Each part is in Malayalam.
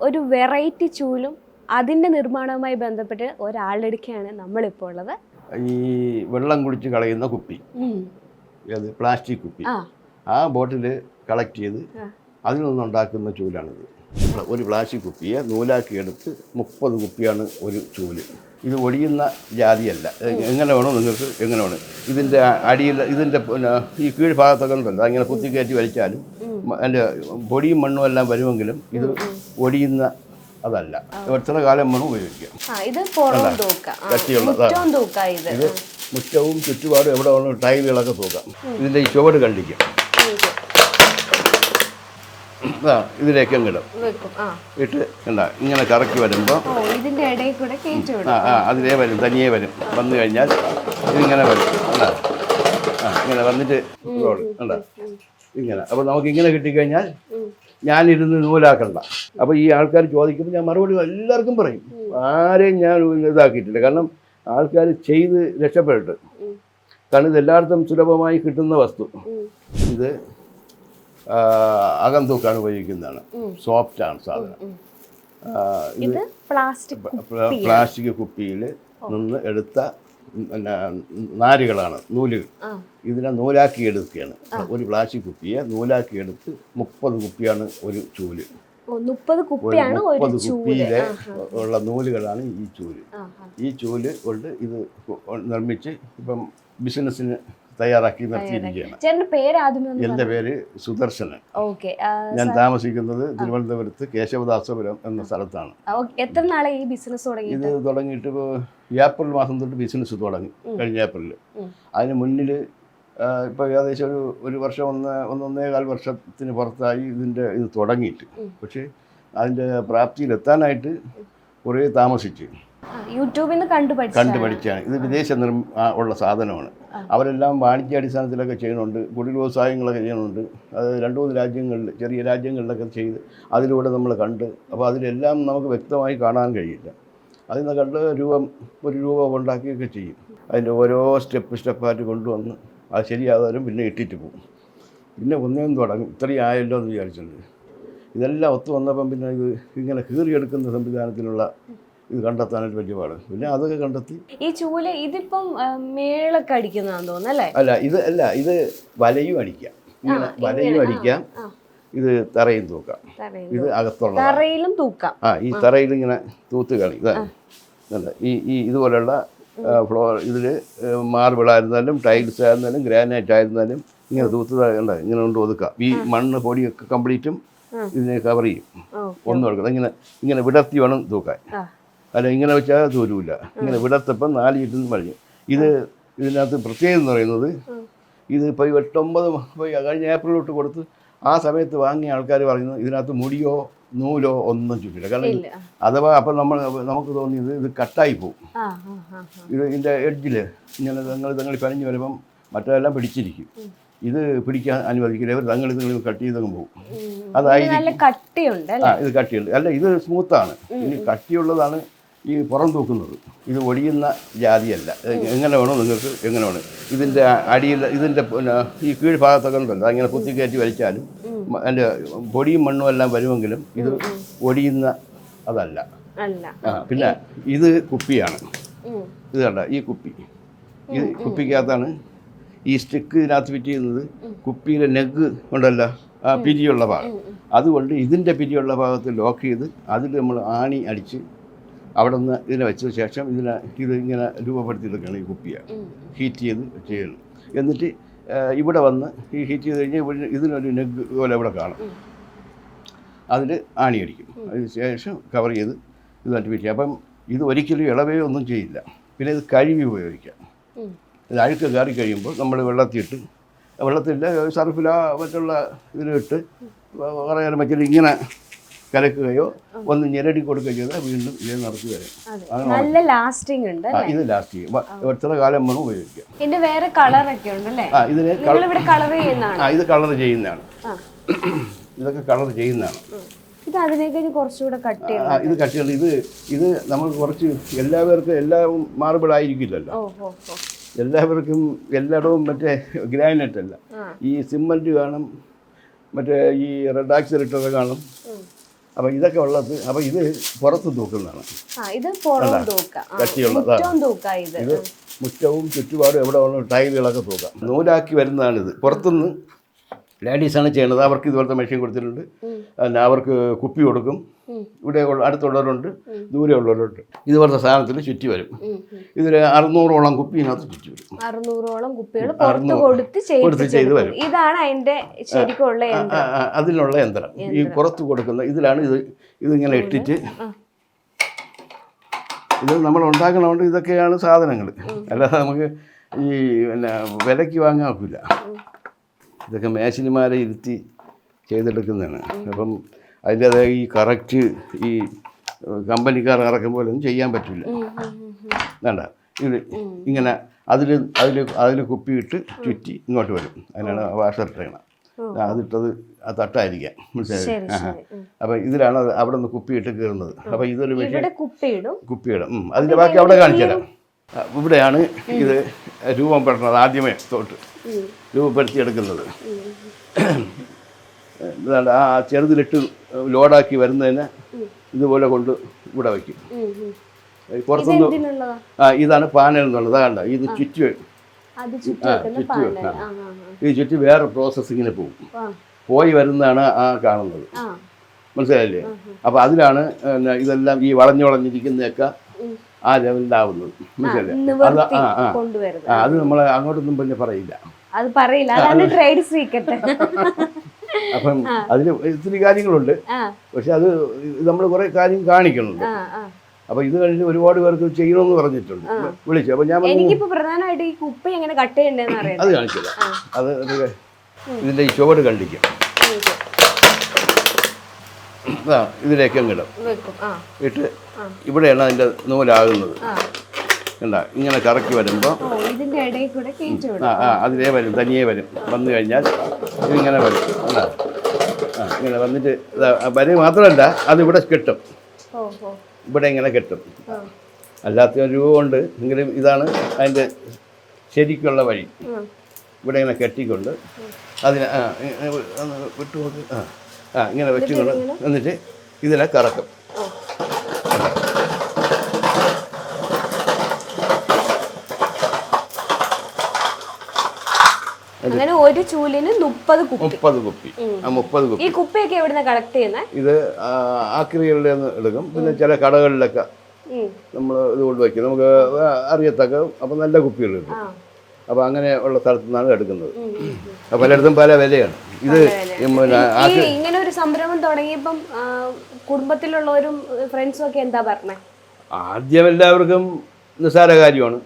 ഒരു വെറൈറ്റി ചൂലും അതിന്റെ നിർമ്മാണവുമായി ബന്ധപ്പെട്ട് ഒരാളെടുക്കുകയാണ് നമ്മളിപ്പോൾ ഉള്ളത്. ഈ വെള്ളം കുടിച്ച് കളയുന്ന കുപ്പി. ഏത്? പ്ലാസ്റ്റിക് കുപ്പി. ആ. ബോട്ടിൽ കളക്ട് ചെയ്ത്. അതിൽ നിന്നുണ്ടാക്കുന്ന ചൂലാണിത്. ഒരു പ്ലാസ്റ്റിക് കുപ്പിയെ നൂലാക്കി എടുത്ത് മുപ്പത് കുപ്പിയാണ് ഒരു ചൂൽ. ഇത് ഒടിയുന്ന ജാതിയല്ല. എങ്ങനെ വേണോ നിങ്ങൾക്ക് എങ്ങനെ വേണം. ഇതിന്റെ അടിയിൽ ഇതിന്റെ പിന്നെ ഈ കീഴ്ഭാഗത്തൊക്കെ ഉണ്ടല്ലോ. അങ്ങനെ കുത്തിക്കയറ്റി വലിച്ചാലും അതിന്റെ പൊടിയും മണ്ണും എല്ലാം വരുമെങ്കിലും ഇത് ഒടിയുന്ന അതല്ല. എത്ര കാലം വേണം ഉപയോഗിക്കാം? ഇത്. മുറ്റവും ചുറ്റുപാടും എവിടെ വേണം ടൈലുകളൊക്കെ തൂക്കാം. ഇതിന്റെ ഈ ചുവട് കണ്ടിക്കും ഇതിലേക്ക് കിടും ഇട്ട് കണ്ട ഇങ്ങനെ കറക്കി വരുമ്പോൾ ആ ആ അതിലേ വരും തനിയെ വരും. വന്നു കഴിഞ്ഞാൽ ഇതിങ്ങനെ വരും. കണ്ടാ? ആ ഇങ്ങനെ വന്നിട്ട് കണ്ട? ഇങ്ങനെ. അപ്പോൾ നമുക്ക് ഇങ്ങനെ കിട്ടിക്കഴിഞ്ഞാൽ ഞാനിരുന്ന് നൂലാക്കണ്ട. അപ്പോൾ ഈ ആൾക്കാർ ചോദിക്കുമ്പോൾ ഞാൻ മറുപടി എല്ലാവർക്കും പറയും. ആരെയും ഞാൻ ഇതാക്കിയിട്ടില്ല. കാരണം ആൾക്കാർ ചെയ്ത് രക്ഷപ്പെട്ടിട്ട്. കാരണം ഇത് എല്ലായിടത്തും സുലഭമായി കിട്ടുന്ന വസ്തു. ഇത് അകം തൂക്കാൻ ഉപയോഗിക്കുന്നതാണ്. സോഫ്റ്റാണ് സാധനം. ഉം. ഇത് പ്ലാസ്റ്റിക് പ്ലാസ്റ്റിക് കുപ്പിയിൽ നിന്ന് എടുത്ത പിന്നെ നാരുകളാണ് നൂലുകൾ. ഇതിനെ നൂലാക്കി എടുക്കുകയാണ്. ഒരു പ്ലാസ്റ്റിക് കുപ്പിയെ നൂലാക്കി എടുത്ത് മുപ്പത് കുപ്പിയാണ് ഒരു ചൂൽ. മുപ്പത് കുപ്പിയാണ് മുപ്പത് കുപ്പിയിലെ ഉള്ള നൂലുകളാണ് ഈ ചൂൽ. ഈ ചൂൽ കൊണ്ട് ഇത് നിർമ്മിച്ച് ഇപ്പം ബിസിനസ്സിന് തയ്യാറാക്കി നിർത്തിയിരിക്കുകയാണ്. എന്റെ പേര് എന്റെ സുദർശനൻ. ഓക്കെ. ഞാൻ താമസിക്കുന്നത് തിരുവനന്തപുരത്ത് കേശവദാസപുരം എന്ന സ്ഥലത്താണ്. എത്ര നാളെ ഈ ബിസിനസ് തുടങ്ങി ഇത് തുടങ്ങിയിട്ട് ഏപ്രിൽ മാസം തൊട്ട് ബിസിനസ് തുടങ്ങി കഴിഞ്ഞ ഏപ്രിൽ. അതിന് മുന്നിൽ ഇപ്പോൾ ഏകദേശം ഒരു ഒരു വർഷം ഒന്ന് ഒന്നൊന്നേകാൽ വർഷത്തിന് പുറത്തായി ഇതിന്റെ ഇത് തുടങ്ങിയിട്ട്. പക്ഷേ അതിന്റെ പ്രാപ്തിയിലെത്താനായിട്ട് കുറേ താമസിച്ച്. യൂട്യൂബിൽ നിന്ന് കണ്ടു പഠിച്ചു കണ്ടുപഠിച്ചാണ് ഇത് വിദേശ ഉള്ള സാധനമാണ്. അവരെല്ലാം വാണിജ്യാടിസ്ഥാനത്തിലൊക്കെ ചെയ്യുന്നുണ്ട്. കുടിൽ വ്യവസായങ്ങളൊക്കെ ചെയ്യുന്നുണ്ട്. അത് രണ്ട് മൂന്ന് രാജ്യങ്ങളിൽ ചെറിയ രാജ്യങ്ങളിലൊക്കെ ചെയ്ത് അതിലൂടെ നമ്മൾ കണ്ട് അപ്പോൾ അതിലെല്ലാം നമുക്ക് വ്യക്തമായി കാണാൻ കഴിയില്ല. അതിൽ നിന്ന് കണ്ട് രൂപം ഒരു രൂപ ഉണ്ടാക്കിയൊക്കെ ചെയ്യും. അതിന്റെ ഓരോ സ്റ്റെപ്പ് സ്റ്റെപ്പായിട്ട് കൊണ്ടുവന്ന് അത് ശരിയാകാനും പിന്നെ ഇട്ടിട്ട് പോകും. പിന്നെ ഒന്നേന്ന് തുടങ്ങും. ഇത്രയും ആയല്ലോ എന്ന് വിചാരിച്ചിട്ടുണ്ട്. ഇതെല്ലാം ഒത്തു വന്നപ്പം പിന്നെ ഇത് ഇങ്ങനെ കീറിയെടുക്കുന്ന സംവിധാനത്തിലുള്ള ഇത് കണ്ടെത്താനായിട്ട് വലിയ പാട്. പിന്നെ അതൊക്കെ കണ്ടെത്തി ഈ ചൂല ഇതിപ്പം മേളൊക്കെ അടിക്കുന്നതാന്ന് തോന്നുന്നു അല്ല? ഇത് അല്ല ഇത് വലയും അടിക്കാം. ഇങ്ങനെ വലയും അടിക്കാം. ഇത് തറയും തൂക്കാം. ഇത് അകത്തുള്ള തറയിലും തൂക്കാം. ആ ഈ തറയിൽ ഇങ്ങനെ തൂത്ത് കളി. ഇതാണ് ഈ ഈ ഇതുപോലെയുള്ള ഫ്ലോർ ഇതിൽ മാർബിൾ ആയിരുന്നാലും ടൈൽസ് ആയിരുന്നാലും ഗ്രാനൈറ്റ് ആയിരുന്നാലും ഇങ്ങനെ തൂത്ത് കണ്ട? ഇങ്ങനെ കൊണ്ട് ഒതുക്കാം. ഈ മണ്ണ് പൊടിയൊക്കെ കംപ്ലീറ്റും ഇതിനെ കവർ ചെയ്യും. ഒന്നും എടുക്കണം ഇങ്ങനെ ഇങ്ങനെ വിടർത്തി വേണം തൂക്കാൻ. അല്ല ഇങ്ങനെ വെച്ചാൽ തൂരൂല ഇങ്ങനെ വിടത്തപ്പം നാല് ചുറ്റും പറഞ്ഞു ഇത് ഇതിനകത്ത് പ്രത്യേകത എന്ന് പറയുന്നത് ഇത് ഇപ്പോൾ ഈ എട്ടൊമ്പത് കഴിഞ്ഞ ഏപ്രിൽ തൊട്ട് കൊടുത്ത് ആ സമയത്ത് വാങ്ങിയ ആൾക്കാർ പറയുന്നു ഇതിനകത്ത് മുടിയോ നൂലോ ഒന്നും ചുറ്റില്ല. കാരണം അഥവാ അപ്പം നമ്മൾ നമുക്ക് തോന്നിയത് ഇത് കട്ടായി പോകും. ഇത് ഇതിന്റെ എഡ്ജിൽ ഇങ്ങനെ തങ്ങൾ തങ്ങൾ പനഞ്ഞ് വരുമ്പം മറ്റെല്ലാം പിടിച്ചിരിക്കും. ഇത് പിടിക്കാൻ അനുവദിക്കില്ല. ഇവർ തങ്ങൾ തങ്ങൾ കട്ട് ചെയ്തങ്ങ് പോകും അതായത് ആ ഇത് കട്ടിയുണ്ട്. അല്ല ഇത് സ്മൂത്താണ്. ഇനി കട്ടിയുള്ളതാണ് ഈ പുറം തൂക്കുന്നത്. ഇത് ഒടിയുന്ന ജാതിയല്ല. എങ്ങനെ വേണോ നിങ്ങൾക്ക് എങ്ങനെ വേണം. ഇതിന്റെ അടിയിൽ ഇതിന്റെ പിന്നെ ഈ കീഴ്ഭാഗത്തൊക്കെ ഉണ്ടല്ലോ. അങ്ങനെ കുത്തിക്കയറ്റി വലിച്ചാലും മ- അതിന്റെ പൊടിയും മണ്ണും എല്ലാം വരുമെങ്കിലും ഇത് ഒടിയുന്ന അതല്ല. ആ പിന്നെ ഇത് കുപ്പിയാണ്. ഇത് കണ്ട? ഈ കുപ്പി. ഇത് കുപ്പിക്കകത്താണ് ഈ സ്റ്റിക്ക് ഇതിനകത്ത് ഫിറ്റ് ചെയ്യുന്നത്. കുപ്പിയിലെ നെഗ് ഉണ്ടല്ലോ ആ പിരിയുള്ള ഭാഗം. അതുകൊണ്ട് ഇതിന്റെ പിരിയുള്ള ഭാഗത്ത് ലോക്ക് ചെയ്ത് അതിൽ നമ്മൾ ആണി അടിച്ച് അവിടെ നിന്ന് ഇതിനെ വെച്ച ശേഷം ഇതിനെ ഇത് ഇങ്ങനെ രൂപപ്പെടുത്തിയെടുക്കുകയാണ് ഈ കുപ്പിയെ. ഹീറ്റ് ചെയ്ത് ചെയ്യണം എന്നിട്ട് ഇവിടെ വന്ന് ഈ ഹീറ്റ് ചെയ്ത് കഴിഞ്ഞാൽ ഇവിടെ ഇതിനൊരു നെഗ് പോലെ ഇവിടെ കാണും. അതിൽ ആണി അടിക്കും അതിന് ശേഷം കവർ ചെയ്ത് ഇതായിട്ട് വിരിക്കുക അപ്പം ഇത് ഒരിക്കലും ഇളവേ ഒന്നും ചെയ്യില്ല. പിന്നെ ഇത് കഴുകി ഉപയോഗിക്കാം. ഇത് അഴുക്ക് കയറി കഴിയുമ്പോൾ നമ്മൾ വെള്ളത്തിയിട്ട് വെള്ളത്തില്ല സർഫിലോ മറ്റുള്ള ഇതിലിട്ട് കുറേ നേരം വെച്ചിട്ട് ഇങ്ങനെ കലക്കുകയോ ഒന്ന് ഞെരടി കൊടുക്കുകയോ ചെയ്താൽ വീണ്ടും ഇത് നടത്തി വരും. നല്ല ലാസ്റ്റിംഗ് ഉണ്ട് ഇത് ലാസ്റ്റ് ചെയ്യും എത്ര കാലം വേണം ഉപയോഗിക്കാം. ഇതിന്റെ വേറെ കളറൊക്കെ ഉണ്ട് അല്ലേ ആ ഇതിന് കളർ ചെയ്യുന്നതാണ്. ആ ഇത് കളർ ചെയ്യുന്നതാണ്. ഇതൊക്കെ കളർ ചെയ്യുന്നതാണ്. ഇത് അതിനേക്കാൾ കുറച്ചുകൂടെ കട്ട് ഇത് ചെയ്യണം. ഇത് ഇത് നമുക്ക് കുറച്ച് എല്ലാവർക്കും എല്ലാം മാർബിൾ ആയിരിക്കില്ലല്ലോ. എല്ലാവർക്കും എല്ലായിടവും മറ്റേ ഗ്രാനൈറ്റ് അല്ല. ഈ സിമന്റ് കാണും മറ്റേ ഈ റെഡാക്സിലിട്ടത് ഇട്ടത് കാണും. അപ്പോൾ ഇതൊക്കെ ഉള്ളത് അപ്പോൾ ഇത് പുറത്ത് തൂക്കുന്നതാണ്. ഇത് ഇത്. മുറ്റവും ചുറ്റുപാടും എവിടെ ഉള്ള ടൈലുകളൊക്കെ തൂക്കാം. നൂലാക്കി വരുന്നതാണിത്. പുറത്തുനിന്ന് ലേഡീസാണ് ചെയ്യണത് അവർക്ക് ഇതുപോലത്തെ മെഷീൻ കൊടുത്തിട്ടുണ്ട്. പിന്നെ അവർക്ക് കുപ്പി കൊടുക്കും. ഇവിടെ അടുത്തുള്ളവരുണ്ട്. ദൂരെ ഉള്ളവരുണ്ട്. ഇതുപോലത്തെ സാധനത്തിൽ ചുറ്റി വരും. ഇതിൽ അറുന്നൂറോളം കുപ്പി ഇതിനകത്ത് ചുറ്റി വരും. അറുന്നൂറോളം കുപ്പികൾ. കൊടുത്ത് ചെയ്ത് വരും. ഇതാണ് അതിന്റെ ശരിക്കുള്ള അതിനുള്ള യന്ത്രം. ഈ പുറത്ത് കൊടുക്കുന്ന ഇതിലാണ് ഇത് ഇതിങ്ങനെ ഇട്ടിട്ട് ഇത് നമ്മൾ ഉണ്ടാക്കണതുകൊണ്ട് ഇതൊക്കെയാണ് സാധനങ്ങൾ അല്ലാതെ നമുക്ക് ഈ പിന്നെ വിലയ്ക്ക് വാങ്ങാൻ ഒക്കില്ല ഇതൊക്കെ മേശിനിമാരെ ഇരുത്തി ചെയ്തെടുക്കുന്നതാണ്. അപ്പം അതിന്റെ ഈ കറക്റ്റ് ഈ കമ്പനിക്കാർ ഇറക്കും പോലെ ഒന്നും ചെയ്യാൻ പറ്റില്ല. വേണ്ട. ഇത് ഇങ്ങനെ അതിൽ അതിൽ അതിൽ കുപ്പിയിട്ട് ചുറ്റി ഇങ്ങോട്ട് വരും. അതിനാണ് വാഷർ ട്രെയിണ അതിട്ടത് ആ തട്ടായിരിക്കാം. മനസ്സിലായി? അപ്പൊ ഇതിലാണ് അവിടെ നിന്ന് കുപ്പിയിട്ട് കയറുന്നത്. അപ്പം ഇതൊരു കുപ്പിയിടും. കുപ്പിയിടും. അതിന്റെ അതിന്റെ ബാക്കി അവിടെ കാണിച്ചു തരാം ഇവിടെയാണ് ഇത് രൂപം പെടുന്നത് ആദ്യമേ തോട്ട്. രൂപപ്പെടുത്തിയെടുക്കുന്നത്. എന്താണ് ആ ചെറുതിലിട്ട് ലോഡാക്കി വരുന്നതിന് ഇതുപോലെ കൊണ്ട് ഇവിടെ വയ്ക്കും. പുറത്തുനിന്ന് ആ ഇതാണ് പാനൽ എന്നുള്ളത്. കണ്ട? ഇത് ചുറ്റി ആ, ചുറ്റി ഈ ചുറ്റി വേറെ പ്രോസസ്സിങ്ങിന് പോകും. പോയി വരുന്നതാണ് ആ കാണുന്നത്. മനസ്സിലായില്ലേ? അപ്പോൾ അതിലാണ് ഇതെല്ലാം ഈ വളഞ്ഞു വളഞ്ഞിരിക്കുന്നതൊക്കെ ആ ലെവലിലാവുന്നത് മനസ്സിലായില്ലേ? അത് ആ അത് നമ്മൾ അങ്ങോട്ടൊന്നും പിന്നെ പറയില്ല. അത് പറയില്ല. അതാണ് ട്രേഡ് സീക്രട്ട് അപ്പം അതിൽ ഇത്തിരി കാര്യങ്ങളുണ്ട്. പക്ഷെ അത് നമ്മൾ കുറെ കാര്യം കാണിക്കുന്നുണ്ട് അപ്പോൾ ഇത് കഴിഞ്ഞ് ഒരുപാട് പേർക്ക് ചെയ്യണമെന്ന് പറഞ്ഞിട്ടുണ്ട്. വിളിച്ചു. അപ്പൊ ഞാൻ എനിക്കിപ്പോ പ്രധാനമായിട്ട് ഈ കുപ്പി എങ്ങനെ കട്ട് ചെയ്യണ്ടെന്ന് അറിയാം അത് കാണിച്ചില്ല അത് ഇതിന്റെ ഈ ചുവട് കണ്ടിക്കും ആ ഇതിലേക്ക് കിടും ഇട്ട് ഇവിടെയാണ് അതിന്റെ നൂലാകുന്നത്. കണ്ടാ ഇങ്ങനെ കറക്കി വരുമ്പോൾ ആ ആ അതിലേ വരും തനിയെ വരും. വന്നു കഴിഞ്ഞാൽ ഇതിങ്ങനെ വരും. കണ്ടാ? ആ ഇങ്ങനെ വന്നിട്ട് വരി മാത്രമല്ല അതിവിടെ കെട്ടും. ഇവിടെ ഇങ്ങനെ കിട്ടും. അല്ലാത്ത അല്ലാത്ത രൂപമുണ്ട് എങ്കിലും ഇതാണ് അതിന്റെ ശരിക്കുള്ള വഴി. ഇവിടെ ഇങ്ങനെ കെട്ടിക്കൊണ്ട് അതിന് ആ ഇങ്ങനെ ഒന്ന് വിട്ടു നോക്ക് ആ. ആ ഇങ്ങനെ വെച്ചുകൊണ്ട് എന്നിട്ട് ഇതിനെ കറക്കും. അങ്ങനെ ഒരു ചൂലിന് മുപ്പത് കുപ്പി. മുപ്പത് കുപ്പി. ആ മുപ്പത് കുപ്പി. ഈ കുപ്പിയൊക്കെ എവിടുന്ന കളക്ട് ചെയ്യുന്നത് ഇത് ആ, ആക്രികളുടെ നിന്ന് എടുക്കും. പിന്നെ ചില കടകളിലൊക്കെ നമ്മൾ ഇത് കൊണ്ടുവയ്ക്കും നമുക്ക് അറിയത്തക്ക അപ്പം നല്ല കുപ്പികൾ കിട്ടും. അപ്പോൾ അങ്ങനെ ഉള്ള സ്ഥലത്തു നിന്നാണ് എടുക്കുന്നത്. അപ്പോൾ പലയിടത്തും പല വിലയാണ്. ഇത് ഇങ്ങനെ ഒരു സംരംഭം തുടങ്ങിയപ്പം കുടുംബത്തിലുള്ളവരും ഫ്രണ്ട്സും ഒക്കെ എന്താ പറഞ്ഞേ? ആദ്യം എല്ലാവർക്കും നിസ്സാര കാര്യമാണ്.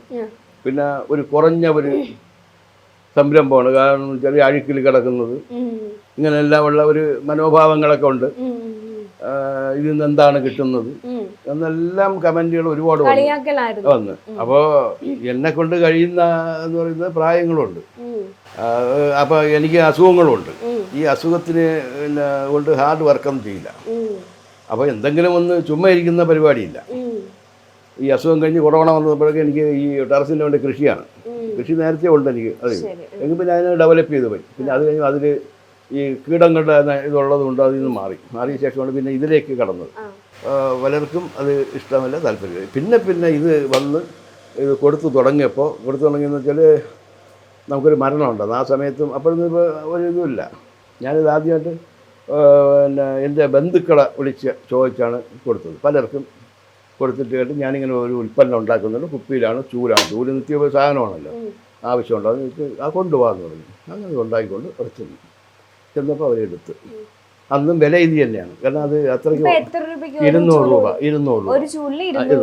പിന്നെ ഒരു കുറഞ്ഞ ഒരു സംരംഭമാണ്. കാരണം ചെറിയ അഴുക്കിൽ കിടക്കുന്നത്. ഉം. ഇങ്ങനെയെല്ലാം ഉള്ള ഒരു മനോഭാവങ്ങളൊക്കെ ഉണ്ട്. ഇതിൽ നിന്ന് എന്താണ് കിട്ടുന്നത്. എന്നെല്ലാം കമന്റുകൾ ഒരുപാട് വന്നു. അപ്പോൾ എന്നെ കൊണ്ട് കഴിയുന്ന എന്ന് പറയുന്നത് പ്രായങ്ങളുണ്ട്. അപ്പൊ അപ്പോൾ എനിക്ക് അസുഖങ്ങളുണ്ട്. ഈ അസുഖത്തിന് പിന്നെ കൊണ്ട് ഹാർഡ് വർക്കൊന്നും ചെയ്യില്ല. അപ്പൊ അപ്പോൾ എന്തെങ്കിലും ഒന്ന് ചുമ്മാ ഇരിക്കുന്ന പരിപാടിയില്ല. ഈ അസുഖം കഴിഞ്ഞ് കൊറോണ വന്നപ്പോഴൊക്കെ എനിക്ക് ഈ ടെറസിന്റെ വേണ്ടി കൃഷിയാണ്. കൃഷി നേരത്തെ ഉണ്ട് എനിക്ക്. അത് എങ്കിൽ പിന്നെ അതിനെ ഡെവലപ്പ് ചെയ്ത് പോയി. പിന്നെ അത് കഴിഞ്ഞ് അതിൽ ഈ കീടങ്ങളുടെ ഇതുള്ളതുകൊണ്ട് ഇതുള്ളത് കൊണ്ട് അതിൽ നിന്ന് മാറി. മാറിയ ശേഷമാണ് പിന്നെ ഇതിലേക്ക് കടന്നത്. പലർക്കും അത് ഇഷ്ടമല്ല താല്പര്യം പിന്നെ പിന്നെ ഇത് വന്ന് ഇത് കൊടുത്തു തുടങ്ങിയപ്പോൾ കൊടുത്തു തുടങ്ങിയെന്ന് വെച്ചാൽ നമുക്കൊരു മരണമുണ്ട്. ആ സമയത്തും അപ്പോഴൊന്നും ഇപ്പോൾ ഒരു ഇതുമില്ല. ഞാനിത് ആദ്യമായിട്ട് പിന്നെ എന്റെ ബന്ധുക്കളെ വിളിച്ച് ചോദിച്ചാണ് കൊടുത്തത്. പലർക്കും കൊടുത്തിട്ട് കേട്ട് ഞാനിങ്ങനെ ഒരു ഉൽപ്പന്നം ഉണ്ടാക്കുന്നുണ്ട്. കുപ്പിയിലാണ് ചൂലാണ്. ചൂൽ നിത്യ സാധനമാണല്ലോ. ആവശ്യമുണ്ടോ എന്ന് ചോദിച്ചു ആ കൊണ്ടുപോകാമെന്ന് പറഞ്ഞു. അങ്ങനെ ഉണ്ടാക്കിക്കൊണ്ട് ഉറച്ചു ചെന്നു ചെന്നപ്പോൾ അവരെടുത്ത്. അന്നും വില ഇത് തന്നെയാണ് കാരണം അത് അത്രയ്ക്ക് ഇരുന്നൂറ് രൂപ ഇരുന്നൂറ്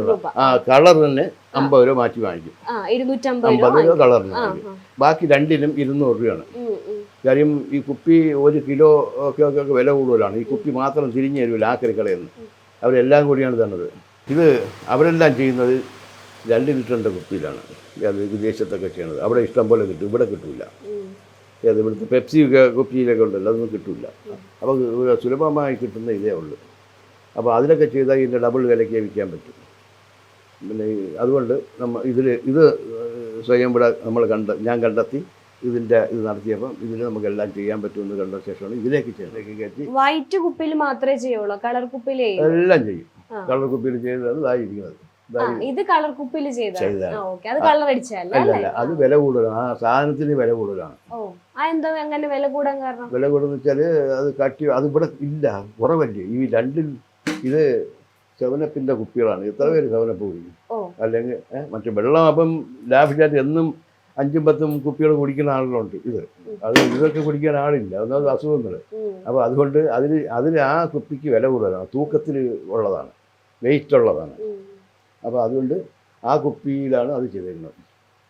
രൂപ. ആ കളർ തന്നെ അമ്പത് രൂപ മാറ്റി വാങ്ങിക്കും. അമ്പത് രൂപ കളറിന് വാങ്ങിക്കും. ബാക്കി രണ്ടിനും ഇരുന്നൂറ് രൂപയാണ്. കാര്യം ഈ കുപ്പി ഒരു കിലോ ഒക്കെ ഒക്കെ വില കൂടുതലാണ്. ഈ കുപ്പി മാത്രം തിരിഞ്ഞു തരുമല്ലോ ആക്രി കടയിൽ നിന്ന് അവരെല്ലാം കൂടിയാണ് തന്നത്. ഇത് അവരെല്ലാം ചെയ്യുന്നത് രണ്ട് ലിറ്ററിന്റെ കുപ്പിയിലാണ്. അത് വിദേശത്തൊക്കെ ചെയ്യണത് അവിടെ ഇഷ്ടം പോലെ കിട്ടും. ഇവിടെ കിട്ടില്ല ഇവിടുത്തെ പെപ്സി കുപ്പിയിലൊക്കെ ഉണ്ടല്ലോ അതൊന്നും കിട്ടില്ല അപ്പോൾ സുലഭമായി കിട്ടുന്ന ഇതേ ഉള്ളൂ. അപ്പോൾ അതിലൊക്കെ ചെയ്താൽ ഇതിന്റെ ഡബിൾ വിലയ്ക്ക് വിൽക്കാൻ പറ്റും. പിന്നെ അതുകൊണ്ട് നമ്മൾ ഇതിൽ ഇത് സ്വയം ഇവിടെ നമ്മൾ കണ്ട ഞാൻ കണ്ടെത്തി ഇതിന്റെ ഇത് നടത്തിയപ്പം ഇതിൽ നമുക്കെല്ലാം ചെയ്യാൻ പറ്റുമെന്ന് കണ്ട ശേഷമാണ് ഇതിലേക്ക് ചെയ്തേക്ക് കയറ്റി. വൈറ്റ് കുപ്പിയിൽ മാത്രമേ ചെയ്യുള്ളൂ കളർ കുപ്പിയിൽ എല്ലാം ചെയ്യും. കളർ കുപ്പിയിൽ ചെയ്തത് ഇതായിരിക്കുന്നത് ഇത് കളർ കുപ്പിയിൽ ചെയ്തതാണ്. അത് വില കൂടുതലാണ്. ആ സാധനത്തിന് വില കൂടുതലാണ്. വില കൂടാൻ കാരണം? വില കൂടുതൽ വെച്ചാൽ അത് കട്ടി അത് ഇവിടെ ഇല്ല കുറവല്ലേ. ഈ രണ്ടിൽ ഇത് സെവനപ്പിന്റെ കുപ്പികളാണ്. എത്ര പേര് സെവനപ്പ് കുടിക്കും അല്ലെങ്കിൽ മറ്റേ വെള്ളം അപ്പം ലാഭിച്ചാൽ എന്നും അഞ്ചും പത്തും കുപ്പികൾ കുടിക്കുന്ന ആളുകളുണ്ട് ഇത്. അത് ഇതൊക്കെ കുടിക്കാൻ ആളില്ല. ഒന്നാമത് അസുഖങ്ങൾ അപ്പൊ അപ്പോൾ അതുകൊണ്ട് അതിന് അതിന് ആ കുപ്പിക്ക് വില കൂടുതലാണ്. തൂക്കത്തിൽ ഉള്ളതാണ്. വെയിറ്റ് ഉള്ളതാണ്. അപ്പോൾ അതുകൊണ്ട് ആ കുപ്പിയിലാണ് അത് ചെയ്തിരുന്നത്.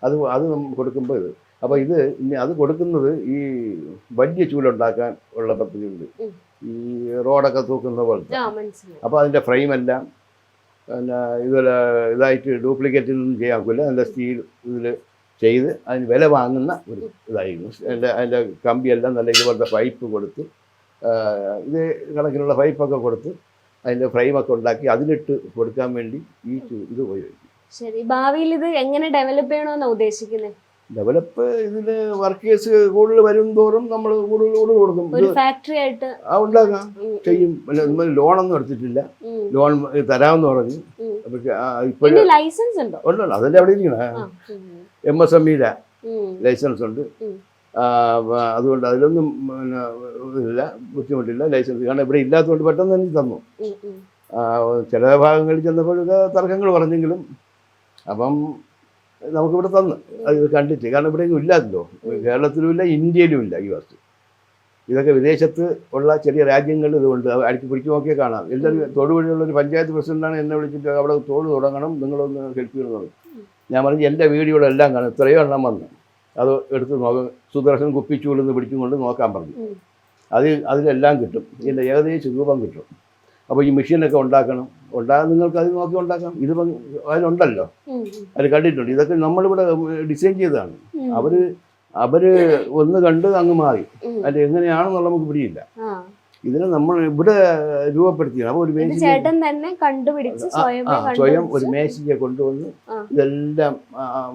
അത് അത് കൊടുക്കുമ്പോൾ ഇത്. അപ്പോൾ ഇത് ഇനി അത് കൊടുക്കുന്നത് ഈ വലിയ ചൂലുണ്ടാക്കാൻ ഉള്ള പദ്ധതിയുണ്ട്. ഉണ്ട് ഈ റോഡൊക്കെ തൂക്കുന്ന പോലത്തെ. അപ്പോൾ അതിന്റെ ഫ്രെയിമെല്ലാം പിന്നെ ഇതുപോലെ ഇതായിട്ട് ഡ്യൂപ്ലിക്കേറ്റിൽ ഒന്നും ചെയ്യാൻ ഒക്കില്ല അതിന്റെ സ്റ്റീൽ ഇതിൽ ചെയ്ത് അതിന് വില വാങ്ങുന്ന ഒരു ഇതായിരുന്നു. അതിന്റെ അതിന്റെ കമ്പിയെല്ലാം നല്ല ഇതുപോലത്തെ പൈപ്പ് കൊടുത്ത് ഇത് കണക്കിനുള്ള പൈപ്പൊക്കെ കൊടുത്ത് അതിന്റെ ഫ്രെയിമൊക്കെ ഉണ്ടാക്കി അതിലിട്ട് കൊടുക്കാൻ വേണ്ടി ഈ ഇത് ഉപയോഗിക്കും. ശരി. ഭാവിയിൽ ഇത് എങ്ങനെ ഡെവലപ്പ് ചെയ്യണമെന്നാണ് ഉദ്ദേശിക്കുന്നത് ഡെവലപ്പ് ഇതിന് വർക്കേഴ്സ് കൂടുതൽ വരും തോറും നമ്മൾ കൂടുതൽ കൂടുതൽ കൊടുക്കും. ഒരു ഫാക്ടറി ആയിട്ട് ആ ഉണ്ടാക്കാം. ചെയ്യും. നമ്മൾ ലോണൊന്നും എടുത്തിട്ടില്ല. ലോൺ തരാമെന്ന് പറഞ്ഞു. ഇപ്പോഴും ലൈസൻസ് ഉണ്ടോ? ഉണ്ടല്ലോ. അതല്ലേ അവിടെ ഇരിക്കണേ. എം എസ് എം ഇയുടെ ലൈസൻസ് ഉണ്ട്. അതുകൊണ്ട് അതിലൊന്നും പിന്നെ ഇതില്ല ബുദ്ധിമുട്ടില്ല ലൈസൻസ് കാരണം ഇവിടെ ഇല്ലാത്തതുകൊണ്ട് പെട്ടെന്ന് തന്നെ തന്നു. ചില ഭാഗങ്ങളിൽ ചെന്നപ്പോഴൊക്കെ തർക്കങ്ങൾ പറഞ്ഞെങ്കിലും അപ്പം നമുക്കിവിടെ തന്നു. അത് കണ്ടിട്ട് കാരണം ഇവിടെ ഇല്ലാതല്ലോ ഇല്ലാത്തല്ലോ. കേരളത്തിലും ഇല്ല ഇന്ത്യയിലും ഇല്ല ഈ വസ്തു. ഇതൊക്കെ വിദേശത്ത് ഉള്ള ചെറിയ രാജ്യങ്ങളിൽ ഇതുകൊണ്ട് അടിച്ചു പിടിച്ച് നോക്കിയാൽ കാണാം. എല്ലാവരും തൊടുവഴിയുള്ള ഒരു പഞ്ചായത്ത് പ്രസിഡന്റാണ് എന്നെ വിളിച്ചിട്ട് അവിടെ തോട് തുടങ്ങണം നിങ്ങളൊന്ന് ഹെൽപ്പ് ചെയ്യണമെന്ന് ഞാൻ പറഞ്ഞു എന്റെ വീഡിയോകളെല്ലാം കാണും. ഇത്രയോ എണ്ണം വന്നു. അത് എടുത്ത് നോക്കാം സുദർശൻ കുപ്പിച്ചുകൊണ്ടെന്ന് പിടിച്ചുകൊണ്ട് നോക്കാൻ പറഞ്ഞു. അത് അതിലെല്ലാം കിട്ടും. ഇതിന്റെ ഏകദേശം രൂപം കിട്ടും. അപ്പോൾ ഈ മെഷീനൊക്കെ ഉണ്ടാക്കണം. ഉണ്ടാകാൻ നിങ്ങൾക്ക് അത് നോക്കി ഉണ്ടാക്കാം. ഇത് ഉം, അത് കണ്ടിട്ടുണ്ട്. ഇതൊക്കെ നമ്മളിവിടെ ഡിസൈൻ ചെയ്തതാണ്. അവർ അവർ ഒന്ന് കണ്ട് അങ്ങ് മാറി. അല്ല അത് എങ്ങനെയാണെന്നുള്ള നമുക്ക് പിടിയില്ല. ഇതിനെ നമ്മൾ ഇവിടെ രൂപപ്പെടുത്തിയാണ്. അപ്പോൾ ഒരു മേശ ചേട്ടൻ തന്നെ കണ്ടുപിടിച്ച് സ്വയം ഒരു മേശിരിയെ കൊണ്ടുവന്ന് ഇതെല്ലാം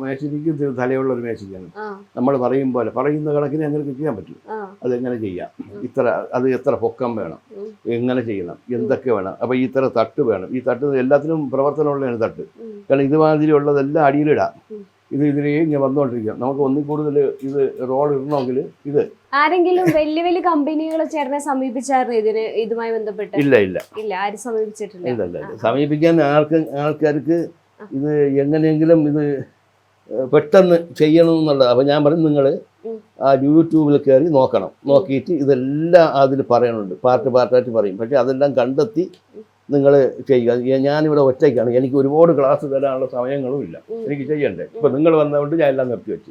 മേശിരിക്ക് തലയുള്ള ഒരു മേശിരിയാണ് നമ്മൾ പറയും പോലെ പറയുന്ന കണക്കിന് എങ്ങനെ ചെയ്യാൻ പറ്റും? അതെങ്ങനെ ചെയ്യാം? ഇത്ര അത് എത്ര പൊക്കം വേണം? എങ്ങനെ ചെയ്യണം? എന്തൊക്കെ വേണം? അപ്പോൾ ഈ ഇത്ര തട്ട് വേണം. ഈ തട്ട് എല്ലാത്തിനും പ്രവർത്തനമുള്ളതാണ് തട്ട്. കാരണം ഇതുമാതിരി ഉള്ളതെല്ലാം അടിയിലിടാം. ഇത് ഇതിലേ ഇങ്ങനെ വന്നുകൊണ്ടിരിക്കുക നമുക്ക് ഒന്നിൽ കൂടുതൽ ഇത് റോഡ് ഇടണമെങ്കിൽ ഇത്. ആരെങ്കിലും വലിയ വലിയ കമ്പനികൾ ചേട്ടനെ സമീപിച്ചായിരുന്നു ഇതിന് ഇതുമായി ബന്ധപ്പെട്ട്? ഇല്ല ഇല്ല. ഇല്ല ആരും സമീപിച്ചിട്ടില്ല. ഇല്ല ഇല്ല. സമീപിക്കാൻ ആൾക്ക് ആൾക്കാർക്ക് ഇത് എങ്ങനെയെങ്കിലും ഇത് പെട്ടെന്ന് ചെയ്യണം എന്നുള്ളത്. അപ്പോൾ ഞാൻ പറയും നിങ്ങൾ ആ യൂട്യൂബിൽ കയറി നോക്കണം. നോക്കിയിട്ട് ഇതെല്ലാം അതിൽ പറയുന്നുണ്ട് പാർട്ട് പാർട്ടായിട്ട് പറയും. പക്ഷേ അതെല്ലാം കണ്ടെത്തി നിങ്ങൾ ചെയ്യുക. ഞാനിവിടെ ഒറ്റയ്ക്കാണ്. എനിക്ക് ഒരുപാട് ക്ലാസ് തരാനുള്ള സമയങ്ങളും ഇല്ല. എനിക്ക് ചെയ്യണ്ടേ? ഇപ്പം നിങ്ങൾ വന്നതുകൊണ്ട് ഞാൻ എല്ലാം നിർത്തി വെച്ചു.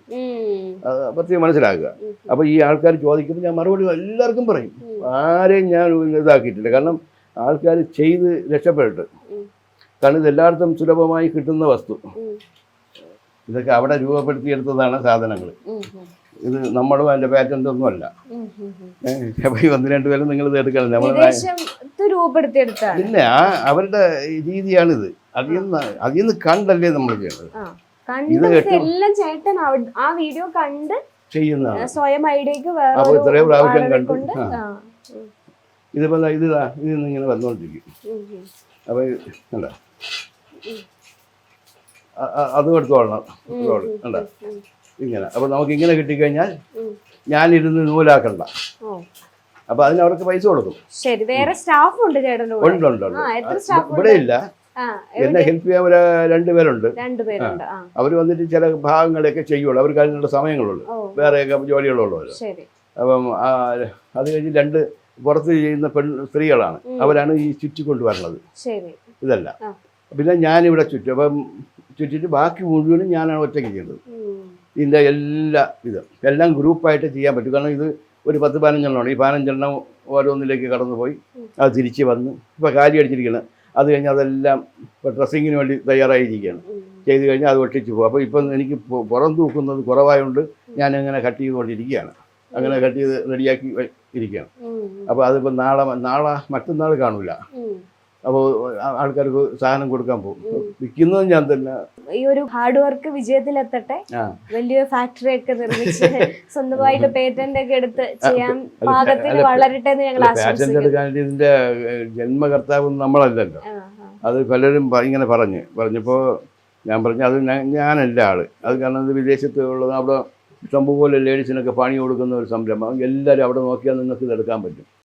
പ്രത്യേകം മനസ്സിലാക്കുക. അപ്പൊ അപ്പോൾ ഈ ആൾക്കാർ ചോദിക്കുമ്പോൾ ഞാൻ മറുപടി എല്ലാവർക്കും പറയും. ആരെയും ഞാൻ ഇതാക്കിയിട്ടില്ല. കാരണം ആൾക്കാർ ചെയ്ത് രക്ഷപ്പെട്ടു. കാരണം ഇത് എല്ലായിടത്തും സുലഭമായി കിട്ടുന്ന വസ്തു. ഇതൊക്കെ അവിടെ രൂപപ്പെടുത്തിയെടുത്തതാണ് സാധനങ്ങൾ. ഇത് നമ്മളും അതിന്റെ പാറ്റന്റ് ഒന്നും അല്ല. അപ്പോൾ ഈ ഒന്ന് രണ്ട് പേരും നിങ്ങൾ ഇത് എടുക്കണം. നമ്മൾ ആ അവരുടെ രീതിയാണിത്. അതിൽ നിന്ന് അതിൽ നിന്ന് കണ്ടല്ലേ നമ്മൾ ഇത് എല്ലാം ചേട്ടൻ ആ വീഡിയോ കണ്ട് ചെയ്യുന്നതാണ്. സ്വയം ഐഡിയക്ക് ഇത്രയും പ്രാവശ്യം കണ്ടു. ദാ ഇത് ഇതിൽ നിന്ന് ഇങ്ങനെ വന്നുകൊണ്ടിരിക്കും അപ്പൊ അല്ല അതും എടുത്തോളണം. ഇങ്ങനെ. അപ്പോൾ നമുക്ക് ഇങ്ങനെ കിട്ടിക്കഴിഞ്ഞാൽ. ഞാനിരുന്ന് നൂലാക്കണ്ട. അപ്പൊ അതിന് അവർക്ക് പൈസ കൊടുക്കും. ശരി വേറെ സ്റ്റാഫ് ഉണ്ട് ഉണ്ട് ഉണ്ട് ഇവിടെ ഇല്ല. എന്നെ ഹെൽപ്പ് ചെയ്യാൻ ഒരു രണ്ടുപേരുണ്ട് അവർ അവർ വന്നിട്ട് ചില ഭാഗങ്ങളൊക്കെ ചെയ്യുള്ളൂ. അവർക്ക് അതിനുള്ള സമയങ്ങളുള്ളൂ. വേറെയൊക്കെ ജോലികളുള്ളവർ അപ്പം അത് കഴിഞ്ഞ് രണ്ട് പുറത്ത് ചെയ്യുന്ന പെൺ സ്ത്രീകളാണ്. അവരാണ് ഈ ചുറ്റി കൊണ്ടുവരണത് ഇതല്ല. പിന്നെ ഞാനിവിടെ ചുറ്റും. അപ്പം ചുറ്റിട്ട് ബാക്കി മുഴുവനും ഞാനാണ് ഒറ്റയ്ക്ക് ചെയ്യുന്നത്. ഇതിന്റെ എല്ലാ ഇത് എല്ലാം ഗ്രൂപ്പായിട്ട് ചെയ്യാൻ പറ്റും. കാരണം ഇത് ഒരു പത്ത് പതിനഞ്ചെണ്ണമാണ് ഈ പതിനഞ്ചെണ്ണം ഓരോന്നിലേക്ക് കടന്നു പോയി അത് തിരിച്ച് വന്ന് ഇപ്പോൾ കാലി അടിച്ചിരിക്കുന്നത് അത് കഴിഞ്ഞ് അതെല്ലാം ഇപ്പോൾ ഡ്രസ്സിങ്ങിന് വേണ്ടി തയ്യാറായിരിക്കുകയാണ്. ചെയ്ത് കഴിഞ്ഞാൽ അത് ഒട്ടിച്ച് പോകും. അപ്പോൾ ഇപ്പം എനിക്ക് പുറം തൂക്കുന്നത് കുറവായതുകൊണ്ട് ഞാൻ അങ്ങനെ കട്ട് ചെയ്തുകൊണ്ടിരിക്കുകയാണ് അങ്ങനെ കട്ട് ചെയ്ത് റെഡിയാക്കി ഇരിക്കുകയാണ്. അപ്പോൾ അതിപ്പോൾ നാളെ നാളെ മറ്റന്നാൾ കാണൂല. ഉം. അപ്പോൾ ആൾക്കാർക്ക് സാധനം കൊടുക്കാൻ പോകും. വിൽക്കുന്നതും ഞാൻ തന്നെ ഈ ഒരു ഹാർഡ് വർക്ക് വിജയത്തിലെത്തട്ടെ. വലിയ ഫാക്ടറി ഒക്കെ നിർമ്മിച്ച് സ്വന്തമായിട്ട് പേറ്റന്റ് ഒക്കെ എടുത്ത് ചെയ്യാൻ പാകത്തിൽ വളരട്ടെ എന്ന് ഞങ്ങൾ പേറ്റന്റ് എടുക്കാൻ ഇതിന്റെ ജന്മകർത്താവ് നമ്മളല്ലല്ലോ. അത് പലരും ഇങ്ങനെ പറഞ്ഞ് പറഞ്ഞപ്പോൾ ഞാൻ പറഞ്ഞു അത് ഞാനല്ല ആൾ. അത് കാരണം ഇത് വിദേശത്ത് ഉള്ളത് അവിടെ ഇഷ്ടംപോലെ ലേഡീസിനൊക്കെ പണി കൊടുക്കുന്ന ഒരു സംരംഭം. എല്ലാവരും അവിടെ നോക്കിയാൽ നിങ്ങൾക്ക് ഇതെടുക്കാൻ പറ്റും.